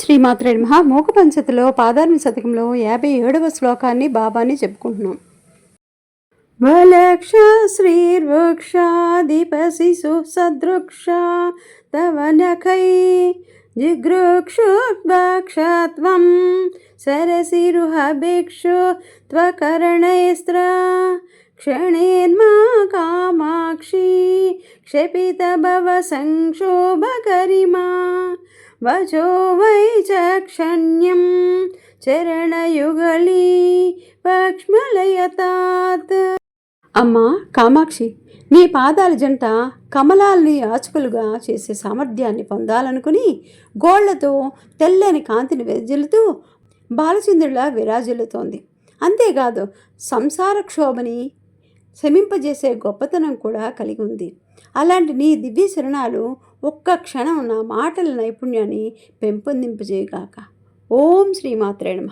శ్రీమాత్రే మహా మూకపంచతిలో పాదార్మి శతకంలో యాభై ఏడవ శ్లోకాన్ని బాబాని చెప్పుకుంటున్నాం. వలక్ష శ్రీర్వృక్షాదిపశిశు సదృక్ష తవ నఖై జిగృక్షోద్భాక్షత్వం సరసిరుహ భిక్షు త్వకరణైస్త్ర క్షణేన్మా కామాక్షి క్షపిత భవ సంక్షోభకరిమా వచో వై చక్షణ్యం చరణయుగళీ పక్ష్మలయతాత్. అమ్మా కామాక్షి నీ పాదాల జంట కమలాల్ని ఆచుకలుగా చేసే సామర్థ్యాన్ని పొందాలనుకుని గోళ్ళతో తెల్లని కాంతిని వెదజల్లుతూ బాలచంద్రుల విరాజిల్లుతోంది. అంతేకాదు సంసార క్షోభని శమింపజేసే గొప్పతనం కూడా కలిగి ఉంది. అలాంటి నీ దివ్య శరణాలు ఒక్క క్షణం నా మాటల నైపుణ్యాన్ని పెంపొందింపజేయగాక. ఓం శ్రీమాత్రే నమ.